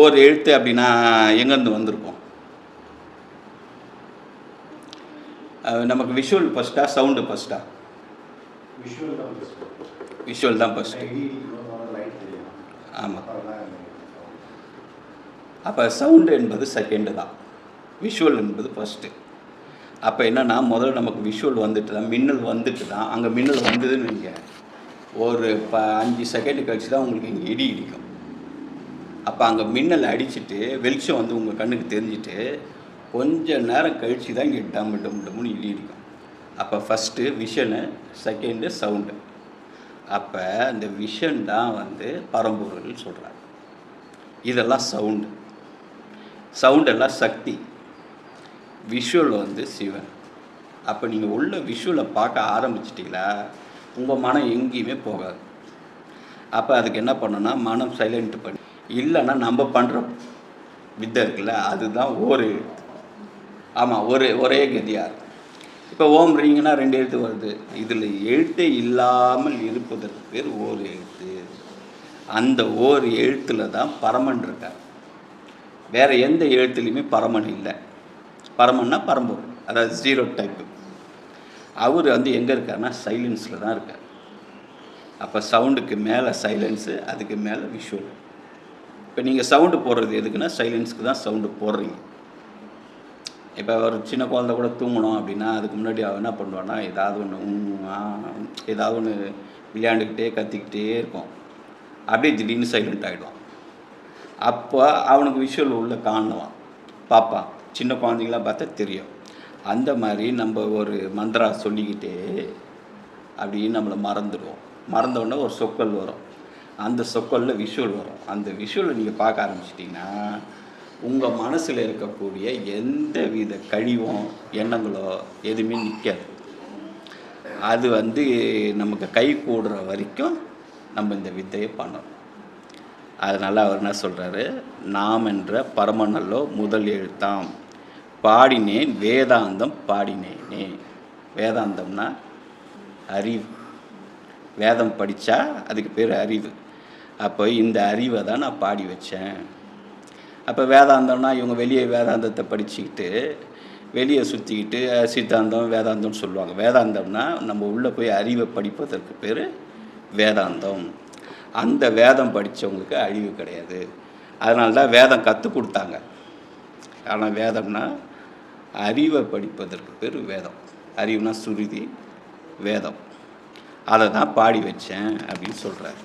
ஒரு எழுத்து அப்படின்னா எங்கேருந்து வந்திருக்கும்? நமக்கு விஷுவல் ஃபஸ்ட்டா சவுண்டு ஃபஸ்ட்டா விஷுவல் தான் பெஸ்ட் விஷுவல் தான் ஃபஸ்ட்டு ஆமாம் அப்போ சவுண்டு என்பது செகண்டு தான். விஷுவல் என்பது ஃபஸ்ட்டு அப்போ என்னன்னா முதல்ல நமக்கு விஷுவல் வந்துட்டு தான் மின்னல் வந்துட்டு தான். அங்கே மின்னல் வந்ததுன்னு வைங்க. ஒரு ப அஞ்சு செகண்ட் கழிச்சு தான் உங்களுக்கு இங்கே இடி இடிக்கும். அப்போ அங்கே மின்னல் அடிச்சுட்டு வெளிச்சம் வந்து உங்கள் கண்ணுக்கு தெரிஞ்சுட்டு கொஞ்ச நேரம் கழிச்சு தான் இங்கே டம் டம் டம்னு இடி அப்போ ஃபஸ்ட்டு விஷனு செகண்டு சவுண்டு அப்போ இந்த விஷன் தான் வந்து பரம்பொருள் சொல்கிறாங்க இதெல்லாம் சவுண்டு சவுண்டெல்லாம் சக்தி. விஷுவல் வந்து சிவன். அப்போ நீங்கள் உள்ள விஷுவலை பார்க்க ஆரம்பிச்சிட்டிங்களா உங்கள் மனம் எங்கேயுமே போகாது. அப்போ அதுக்கு என்ன பண்ணணும்னா மனம் சைலண்ட் பண்ணி இல்லைன்னா நம்ம பண்ணுற வித்தை இருக்குல்ல அதுதான் ஒரு எழுத்து ஆமாம் ஒரு ஒரே கதியாக இப்போ ஓம் ரீங்கன்னா ரெண்டு எழுத்து வருது. இதில் எழுத்தே இல்லாமல் இருப்பதற்கு பேர் ஓர் எழுத்து. அந்த ஓர் எழுத்தில் தான் பரமன் இருக்கார். வேறு எந்த எழுத்துலையுமே பரமன் இல்லை. பரமன்னா பரம்பொருள் அதாவது ஜீரோ டைப்பு அவர் வந்து எங்கே இருக்காருன்னா சைலன்ஸில் தான் இருக்கார். அப்போ சவுண்டுக்கு மேலே சைலன்ஸு அதுக்கு மேலே விஷுவல் இப்போ நீங்கள் சவுண்டு போடுறது எதுக்குன்னா சைலன்ஸ்க்கு தான் சவுண்டு போடுறீங்க. இப்போ ஒரு சின்ன குழந்தை கூட தூங்கணும் அப்படின்னா அதுக்கு முன்னாடி அவன் என்ன பண்ணுவான்னா ஏதாவது ஒன்று ஏதாவது ஒன்று விளையாண்டுக்கிட்டே கத்திக்கிட்டே இருக்கும். அப்படியே திடீர்னு சைலண்ட் ஆகிடுவான் அப்போ அவனுக்கு விஷுவல் உள்ள காணுவான். பார்ப்பான் சின்ன குழந்தைங்களாம் பார்த்தா தெரியும். அந்த மாதிரி நம்ம ஒரு மந்திரா சொல்லிக்கிட்டே அப்படின்னு நம்மளை மறந்துடுவோம். மறந்தோடனே ஒரு சொக்கல் வரும். அந்த சொற்களில் விஷுவல் வரும். அந்த விஷுவலை நீங்கள் பார்க்க ஆரம்பிச்சிட்டிங்கன்னா உங்கள் மனசில் இருக்கக்கூடிய எந்த வித கழிவும் எண்ணங்களோ எதுவுமே நிற்காது அது வந்து நமக்கு கை கூடுற வரைக்கும் நம்ம இந்த வித்தையை பண்ணணும். அதனால் அவர் என்ன சொல்கிறாரு நாம் என்ற பரமநல்லோ முதல் எழுத்தாம் பாடினேன் வேதாந்தம் பாடினேனே. வேதாந்தம்னா அறிவு. வேதம் படித்தா அதுக்கு பேர் அறிவு. அப்போ இந்த அறிவை தான் நான் பாடி வச்சேன். அப்போ வேதாந்தம்னா இவங்க வெளியே வேதாந்தத்தை படிச்சுக்கிட்டு வெளியே சுற்றிக்கிட்டு சித்தாந்தம் வேதாந்தம்னு சொல்லுவாங்க. வேதாந்தம்னா நம்ம உள்ளே போய் அறிவை படிப்பதற்கு பேர் வேதாந்தம். அந்த வேதம் படித்தவங்களுக்கு அழிவு கிடையாது. அதனால தான் வேதம் கற்றுக் கொடுத்தாங்க. ஆனால் வேதம்னா அறிவை படிப்பதற்கு பேர் வேதம். அறிவுனா சுருதி வேதம். அதை தான் பாடி வச்சேன் அப்படின்னு சொல்கிறாரு